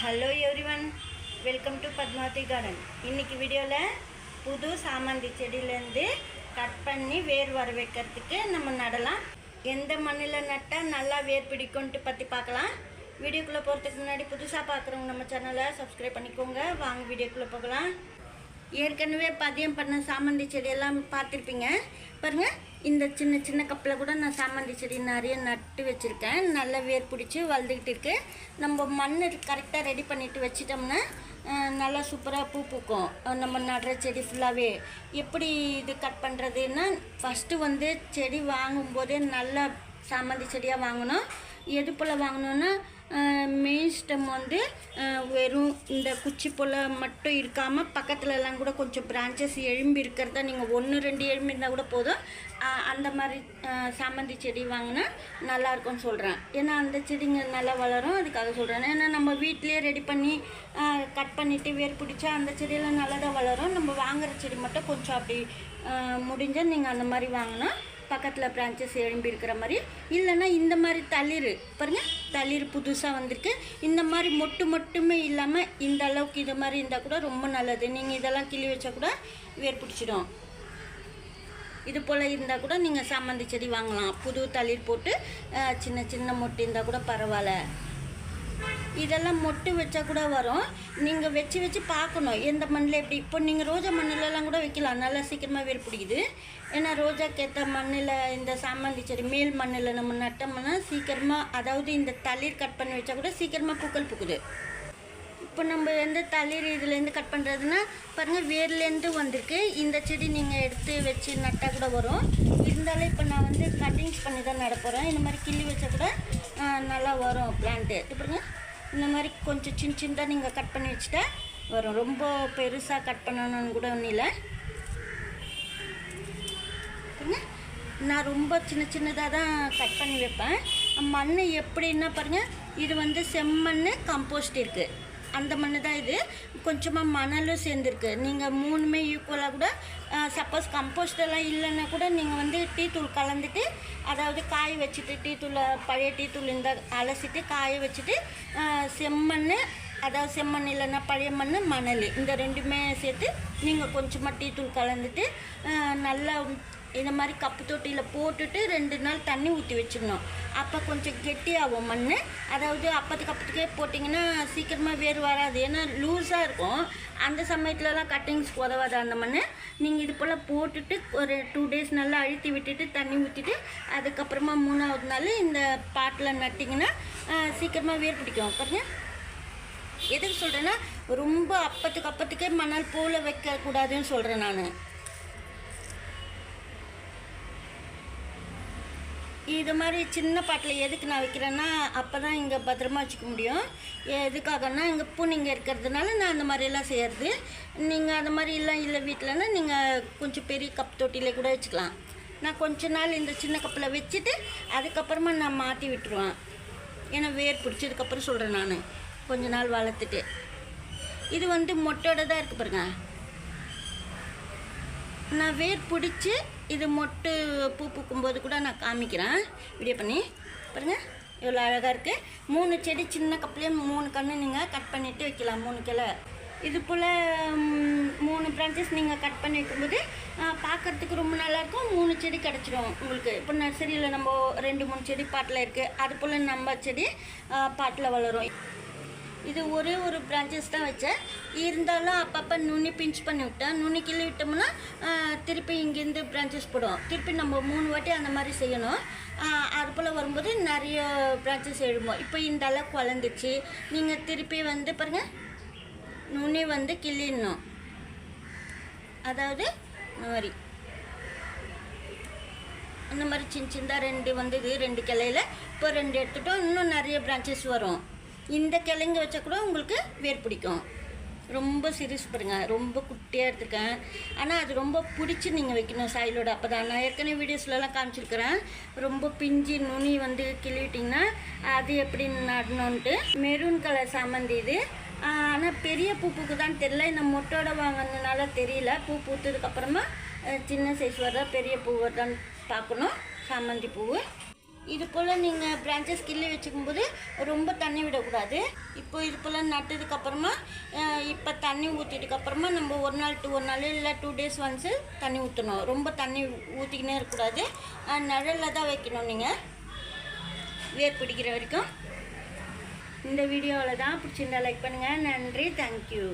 Hello everyone welcome to Padmavathi garden இன்னைக்கு வீடியோவில் புது சாமந்தி செடியிலேருந்து கட் பண்ணி வேர் வர வைக்கிறதுக்கு நம்ம நடலாம். எந்த மண்ணில் நட்டால் நல்லா வேர் பிடிக்கும்ட்டு பற்றி பார்க்கலாம். வீடியோக்குள்ளே போகிறதுக்கு முன்னாடி புதுசாக பார்க்குறவங்க நம்ம சேனலை சப்ஸ்கிரைப் பண்ணிக்கோங்க. வாங்க வீடியோக்குள்ளே போகலாம். ஏற்கனவே பதியம் பண்ண சாமந்தி செடியெல்லாம் பார்த்துருப்பீங்க. பாருங்கள் இந்த சின்ன சின்ன கப்பில் கூட நான் சாமந்தி செடி நிறைய நட்டு வச்சுருக்கேன். நல்லா வேர் பிடிச்சி வளர்ந்துக்கிட்டு இருக்கு. நம்ம மண் கரெக்டாக ரெடி பண்ணிட்டு வச்சிட்டோம்னா நல்லா சூப்பராக பூ பூக்கும். நம்ம நடுற செடி ஃபுல்லாகவே எப்படி இது கட் பண்ணுறதுன்னா ஃபஸ்ட்டு வந்து செடி வாங்கும்போதே நல்ல சாமந்தி செடியாக வாங்கணும். எது போல் வாங்கினோன்னா மெயின் ஸ்டெம் வந்து வெறும் இந்த குச்சி போல் மட்டும் இருக்காமல் பக்கத்துலலாம் கூட கொஞ்சம் பிரான்ச்சஸ் எழும்பி இருக்கிறத நீங்கள் ஒன்று ரெண்டு எழும்பி இருந்தால் கூட போதும். அந்த மாதிரி சாமந்தி செடி வாங்கினா நல்லா இருக்கும்னு சொல்கிறேன் ஏன்னா அந்த செடிங்க நல்லா வளரும் அதுக்காக சொல்கிறேன் ஏன்னா நம்ம வீட்டிலேயே ரெடி பண்ணி கட் பண்ணிவிட்டு வேர் பிடிச்சா அந்த செடியெல்லாம் நல்லா தான் வளரும். நம்ம வாங்குற செடி மட்டும் கொஞ்சம் அப்படி முடிஞ்சால் நீங்கள் அந்த மாதிரி வாங்கினா பக்கத்தில் பிரான்ச்சஸ் எழும்பி இருக்கிற மாதிரி. இல்லைன்னா இந்த மாதிரி தளிர். பாருங்க தளிர் புதுசாக வந்திருக்கு. இந்த மாதிரி மொட்டு மட்டுமே இல்லாமல் இந்த அளவுக்கு இது மாதிரி இருந்தால் கூட ரொம்ப நல்லது. நீங்கள் இதெல்லாம் கிள்ளி வச்சா கூட வேர் பிடிச்சிடும். இது போல் இருந்தால் கூட நீங்கள் சாமந்தி செடி வாங்கலாம். புது தளிர் போட்டு சின்ன சின்ன மொட்டு இருந்தால் கூட பரவாயில்ல. இதெல்லாம் மொட்டு வச்சா கூட வரும். நீங்கள் வச்சு வச்சு பார்க்கணும். எந்த மண்ணில் எப்படி இப்போ நீங்கள் ரோஜா மண்ணிலலாம் கூட வைக்கலாம். நல்லா சீக்கிரமாக வேர் பிடிக்குது. ஏன்னா ரோஜாக்கு ஏற்ற மண்ணில் இந்த சாமந்தி செடி மேல் மண்ணில் நம்ம நட்டோம்னா சீக்கிரமாக அதாவது இந்த தளிர் கட் பண்ணி வச்சா கூட சீக்கிரமாக பூக்கள் பூக்குது. இப்போ நம்ம எந்த தளிர் இதுலேருந்து கட் பண்ணுறதுன்னா பாருங்கள் வேர்லேருந்து வந்திருக்கு. இந்த செடி நீங்கள் எடுத்து வச்சு நட்டால் கூட வரும். இருந்தாலும் இப்போ நான் வந்து கட்டிங்ஸ் பண்ணி தான் நட போகிறேன் இந்த மாதிரி கிள்ளி வச்சா கூட நல்லா வரும் பிளான்ட்டு இது இந்த மாதிரி கொஞ்சம் சின்ன சின்னதாக நீங்கள் கட் பண்ணி வச்சுட்டா வரும். ரொம்ப பெருசாக கட் பண்ணணும்னு கூட ஒன்றும் இல்லை. நான் ரொம்ப சின்ன சின்னதாக தான் கட் பண்ணி வைப்பேன். மண் எப்படின்னா பாருங்கள் இது வந்து செம்மண் கம்போஸ்ட் இருக்குது அந்த மண் தான் இது. கொஞ்சமாக மணலும் சேர்ந்துருக்கு. நீங்கள் மூணுமே ஈக்குவலாக கூட சப்போஸ் கம்போஸ்ட் எல்லாம் இல்லைன்னா கூட நீங்கள் வந்து டீ தூள் கலந்துட்டு அதாவது காய வச்சுட்டு டீ தூளை பழைய டீ தூள் இந்த அலசிட்டு காய வச்சுட்டு செம்மண் அதாவது செம்மண் இல்லைன்னா பழைய மண் மணல். இந்த ரெண்டுமே சேர்த்து நீங்கள் கொஞ்சமாக டீ தூள் கலந்துட்டு நல்லா இந்த மாதிரி கப்பு தொட்டியில் போட்டுட்டு ரெண்டு நாள் தண்ணி ஊற்றி வச்சுக்கணும் அப்போ கொஞ்சம் கெட்டியாகும் மண் அதாவது அப்பத்துக்கு அப்பத்துக்கே போட்டிங்கன்னா சீக்கிரமாக வேர் வராது. ஏன்னா லூஸாக இருக்கும். அந்த சமயத்துலலாம் கட்டிங்ஸ் உதவாது அந்த மண் நீங்கள் இது போல் போட்டுட்டு ஒரு டூ டேஸ் நல்லா அழுத்தி விட்டுட்டு தண்ணி ஊற்றிட்டு அதுக்கப்புறமா மூணாவது நாள் இந்த பாட்டில் நட்டிங்கன்னா சீக்கிரமாக வேர் பிடிக்கும். பாருங்க. எதுக்கு சொல்கிறேன்னா ரொம்ப அப்பத்துக்கு அப்பத்துக்கே மணல் போல் வைக்கக்கூடாதுன்னு சொல்கிறேன் நான். இது மாதிரி சின்ன பாட்டில் எதுக்கு நான் வைக்கிறேன்னா அப்போ தான் இங்கே பத்திரமா வச்சுக்க முடியும். எதுக்காகனா இங்கே பூனிங்க இருக்கிறதுனால நான் அந்த மாதிரியெல்லாம் செய்கிறது நீங்கள் அந்த மாதிரி எல்லாம் இல்லை வீட்டிலன்னா நீங்கள் கொஞ்சம் பெரிய கப் தொட்டியில் கூட வச்சுக்கலாம். நான் கொஞ்ச நாள் இந்த சின்ன கப்பில் வச்சுட்டு அதுக்கப்புறமா நான் மாற்றி விட்டுருவேன். ஏன்னா வேர் பிடிச்சதுக்கப்புறம் சொல்கிறேன் நான். கொஞ்ச நாள் வளர்த்துட்டு. இது வந்து மொட்டோட தான் இருக்குது பாருங்கள் நான் வேர் பிடிச்சி இது மொட்டு பூ பூக்கும்போது கூட நான் காமிக்கிறேன். வீடியோ பண்ணி. பாருங்கள் இவ்வளோ அழகாக இருக்குது மூணு செடி சின்ன கப்லேயே மூணு கன்று நீங்கள் கட் பண்ணிவிட்டு வைக்கலாம். மூணு கிளை. இது போல் மூணு பிரான்ச்சஸ் நீங்கள் கட் பண்ணி வைக்கும்போது பார்க்குறதுக்கு ரொம்ப நல்லாயிருக்கும் மூணு செடி கிடச்சிரும் உங்களுக்கு. இப்போ நர்சரியில் நம்ம ரெண்டு மூணு செடி பாட்டில் இருக்குது அது போல் நம்ம செடி பாட்டில் வளரும். இது ஒரே ஒரு பிரான்ச்சஸ் தான் வச்சேன். இருந்தாலும் அப்பப்போ நுனி பிஞ்ச் பண்ணி விட்டேன். நுனி கிள்ளி விட்டோம்னா திருப்பி இங்கேருந்து பிரான்ச்சஸ் போடும் திருப்பி நம்ம மூணு வாட்டி அந்த மாதிரி செய்யணும். அது போல் வரும்போது நிறைய பிரான்ச்சஸ் எழும்போம். இப்போ இந்த அளவுக்கு வளர்ந்துச்சு. நீங்கள் திருப்பி வந்து பாருங்கள் நுனி வந்து கிள்ளிடணும். அதாவது இந்த மாதிரி. அந்த மாதிரி சின்ன சின்னதாக ரெண்டு வந்தது. ரெண்டு கிளையில். இப்போ ரெண்டு எடுத்துட்டோம். இன்னும் நிறைய பிரான்ச்சஸ் வரும். இந்த கிளைங்க வச்சா கூட உங்களுக்கு வேர் பிடிக்கும். ரொம்ப சிறுசு பாருங்கள் ரொம்ப குட்டியாக எடுத்துருக்கேன். ஆனால் அது ரொம்ப பிடிச்சி நீங்கள் வைக்கணும். சாயிலோட அப்போ தான் நான் ஏற்கனவே வீடியோஸ்லலாம் காமிச்சிருக்கிறேன். ரொம்ப பிஞ்சு நுனி வந்து கிள்ளிட்டிங்கன்னா அது எப்படி நடணுன்ட்டு மெரூன் கலர் சாமந்தி இது. ஆனால் பெரிய பூ பூக்கு தான் தெரியல. இந்த மொட்டோட வாங்கினதுனால தெரியல. பூ பூத்ததுக்கப்புறமா சின்ன சைஸ் வருதா பெரிய பூ வருதான்னு பார்க்கணும். சாமந்தி பூவு. இது போல் நீங்கள் பிரான்ச்சஸ் கிள்ளி வச்சுக்கும்போது ரொம்ப தண்ணி விடக்கூடாது. இப்போ இது போல் நட்டதுக்கப்புறமா இப்போ தண்ணி ஊற்றிட்டுக்கப்புறமா நம்ம ஒரு நாள் டூ ஒரு நாள் இல்லை டூ டேஸ் ஒன்ஸு தண்ணி ஊற்றணும் ரொம்ப தண்ணி ஊற்றிக்கினே இருக்கக்கூடாது. நிழலில் தான் வைக்கணும் நீங்கள். வேர் பிடிக்கிற வரைக்கும். இந்த வீடியோவில் தான் பிடிச்சிருந்தா லைக் பண்ணுங்கள் நன்றி. தேங்க்யூ